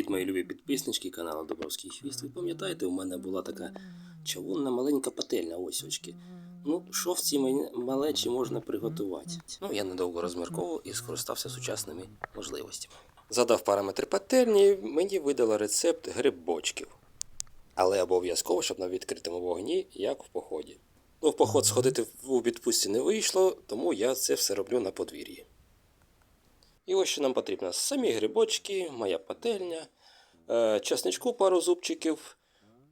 Привіт, мої любі підписнички каналу Добровський Хвіст. Ви пам'ятаєте, у мене була така чавунна маленька пательня ось очки. Ну, що в цій малечі можна приготувати? Ну, я недовго розмірковував і скористався сучасними можливостями. Задав параметри пательні, мені видала рецепт грибочків. Але обов'язково, щоб на відкритому вогні, як в поході. Ну, в поход сходити у відпустці не вийшло, тому я це все роблю на подвір'ї. І ось що нам потрібно: самі грибочки, моя пательня, е, чесничку пару зубчиків,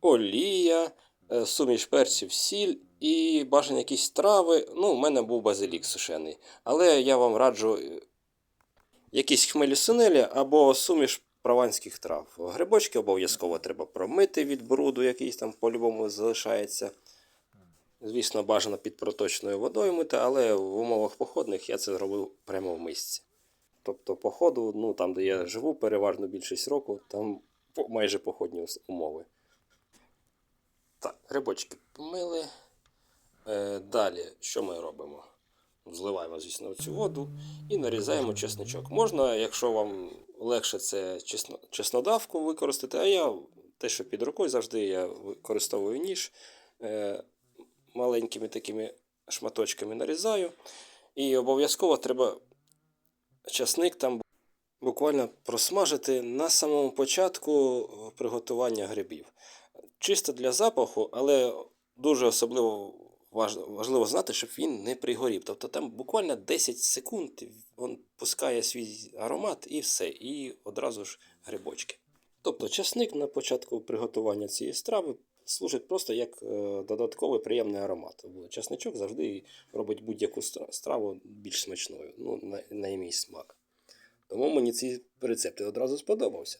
олія, е, суміш перців, сіль і бажані якісь трави. Ну, у мене був базилік сушений. Але я вам раджу е, якісь хмелі сунелі або суміш прованських трав. Грибочки обов'язково треба промити від бруду, який там по-любому залишається. Звісно, бажано під проточною водою мити, але в умовах походних я це зробив прямо в мисці. Тобто, по ходу, ну там, де я живу, переважно більшість року, там майже походні умови. Так, грибочки помили. Е, далі, що ми робимо? Зливаємо, звісно, цю воду і нарізаємо чесничок. Можна, якщо вам легше це чесно, чеснодавку використати, а я те, що під рукою завжди я використовую ніж е, маленькими такими шматочками нарізаю. І обов'язково треба часник там буквально просмажити на самому початку е, приготування грибів. Чисто для запаху, але дуже особливо важливо знати, щоб він не пригорів. Тобто там буквально 10 секунд він пускає свій аромат і все, і одразу ж грибочки. Тобто часник на початку приготування цієї страви служить просто як е, додатковий приємний аромат. Часничок завжди робить будь-яку страву більш смачною, ну, на, на мій смак. Тому мені цей рецепт одразу сподобався.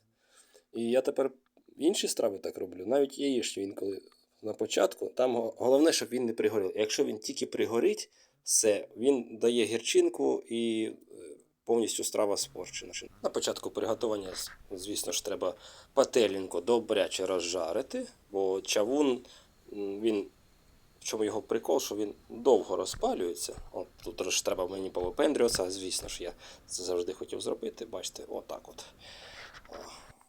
І я тепер інші страви так роблю. Навіть яєчню інколи на початку. Там головне, щоб він не пригорів. Якщо він тільки пригорить, все, він дає гірчинку і повністю страва спорчена. На початку приготування, звісно ж, треба пательненько добряче розжарити, бо чавун він. В чому його прикол, що він довго розпалюється. От тут ж треба мені повипендрюватися, звісно ж, я це завжди хотів зробити. Бачите, отак от.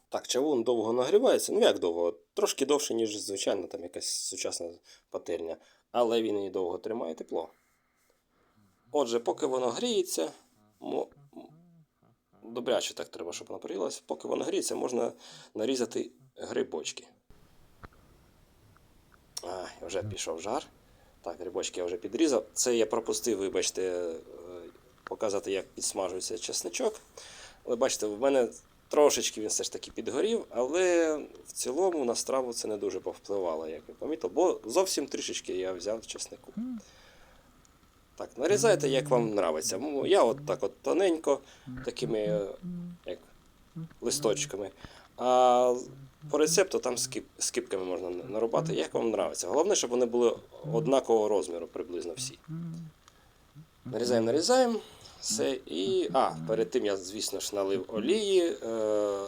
Так, чавун довго нагрівається. Ну як довго? Трошки довше, ніж звичайно, там якась сучасна пательня. Але він і довго тримає тепло. Отже, поки воно гріється, добряче так треба, щоб воно прогрілося. Поки воно гріється, можна нарізати грибочки. А, вже пішов жар. Так, грибочки я вже підрізав. Це я пропустив, вибачте, е, показати, як підсмажується чесничок. Але бачите, в мене трошечки він все ж таки підгорів, але в цілому на страву це не дуже повпливало, як ви помітили, бо зовсім трішечки я взяв чеснику. Так, нарізайте, як вам нравиться. Я от так от тоненько, такими е, як листочками. А по рецепту там скип, скипками можна нарубати, як вам нравиться. Головне, щоб вони були однакового розміру приблизно всі. Нарізаємо, нарізаємо. Все. І. А, перед тим я, звісно ж, налив олії. Е,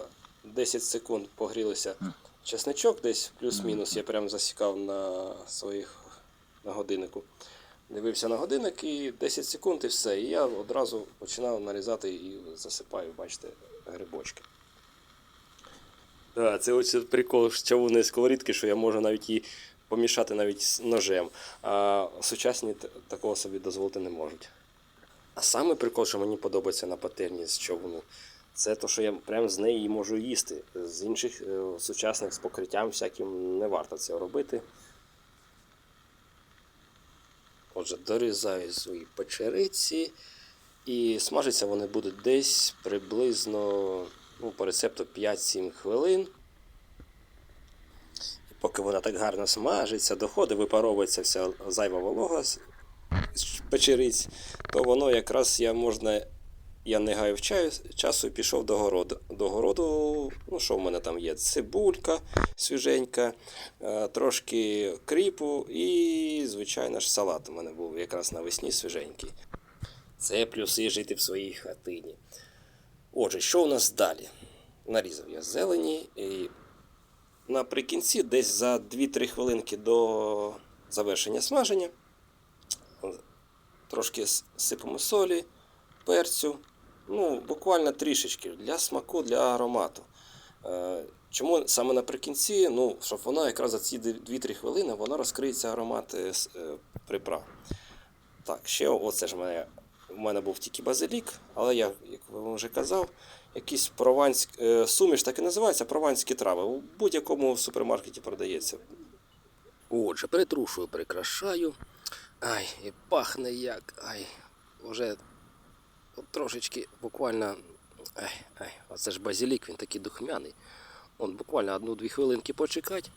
10 секунд погрілися чесничок, десь плюс-мінус. Я прям засікав на своїх на годиннику. Дивився на годинник і 10 секунд і все. І я одразу починав нарізати і засипаю, бачите, грибочки. Так, це ось прикол з чавунної сковорідки, що я можу навіть її помішати навіть ножем. А сучасні такого собі дозволити не можуть. А саме прикол, що мені подобається на пательні з човну, це те, що я прямо з неї можу їсти. З інших е, сучасних з покриттям всяким не варто це робити. Отже, дорізаю свої печериці. І смажиться вони будуть десь приблизно ну, по рецепту 5-7 хвилин. І поки вона так гарно смажиться, доходить, випаровується вся зайва волога з печериць, то воно якраз я можна. Я не гаяв чаю, часу і пішов до городу. До городу, ну що в мене там є? Цибулька свіженька, е, трошки кріпу і, звичайно ж, салат у мене був якраз навесні свіженький. Це плюси жити в своїй хатині. Отже, що у нас далі? Нарізав я зелені і наприкінці, десь за 2-3 хвилинки до завершення смаження, трошки сипемо солі, перцю, ну, буквально трішечки для смаку, для аромату. Е, Чому саме наприкінці? Ну, щоб вона якраз за ці 2-3 хвилини вона розкриється аромат е, е, приправ. Так, ще оце ж мене. У мене був тільки базилік, але я, як вам вже казав, якийсь прованськ, суміш так і називається прованські трави. У будь-якому супермаркеті продається. Отже, притрушую, прикрашаю. Ай, і пахне як. Ай, вже трошечки буквально. Ай, ай, оце ж базилік, він такий духмяний. Он буквально одну-дві хвилинки почекати.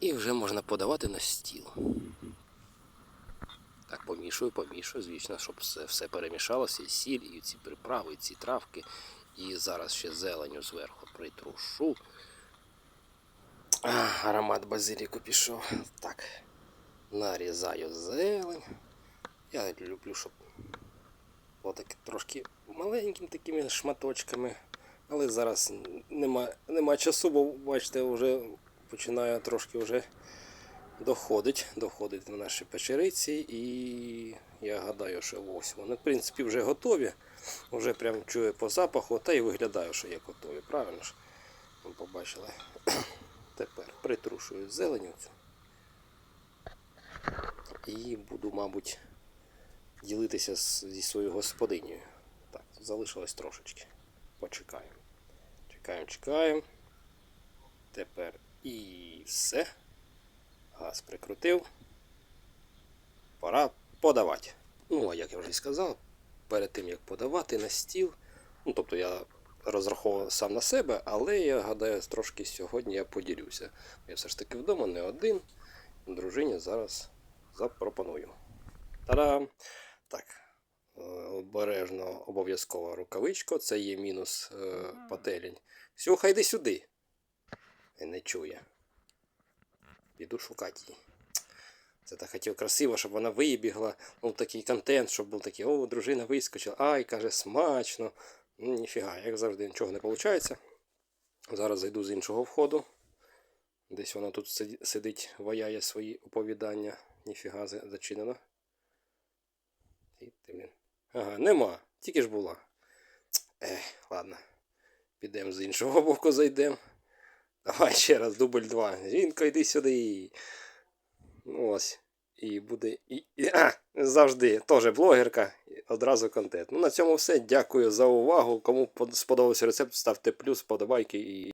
І вже можна подавати на стіл. Так, помішую, помішую, звісно, щоб все, все перемішалося, і сіль, і ці приправи, і ці травки. І зараз ще зеленю зверху притрушу. А, аромат базиліку пішов. Так. Нарізаю зелень. Я люблю, щоб було трошки маленькими такими шматочками. Але зараз нема, нема часу, бо бачите, вже починає трошки вже доходить, доходить до наші печериці, і я гадаю, що ось вони, в принципі, вже готові. Вже прям чую по запаху, та й виглядаю, що як готові. Правильно ж? Ви побачили. Тепер притрушую зеленю цю. І буду, мабуть, ділитися зі своєю господинею. Так, залишилось трошечки. Почекаємо. Чекаємо, чекаємо. Тепер і все. Газ прикрутив. Пора подавати. Ну, а як я вже і сказав, перед тим як подавати на стіл. Ну, тобто я розраховував сам на себе, але я гадаю, трошки сьогодні я поділюся. Я все ж таки вдома не один. Дружині зараз запропоную. Та-дам! Так. е, Обережно обов'язково рукавичко, це є мінус е, пательень. Сюха, йди сюди. Не чує. Піду шукати її. Це так хотів красиво, щоб вона вибігла. Ну, такий контент, щоб був такий, о, дружина вискочила, ай, каже, смачно. Ну, ніфіга, як завжди, нічого не виходить. Зараз зайду з іншого входу. Десь вона тут сидить, ваяє свої оповідання. Ніфіга за- Ага, нема. Тільки ж була. Ех, ладно. Підемо з іншого боку зайдемо. Давай ще раз, дубль два. Жінко, йди сюди. Ну ось. І буде. І, і, а, завжди теж блогерка. Одразу контент. Ну на цьому все. Дякую за увагу. Кому сподобався рецепт, ставте плюс, подобайки і.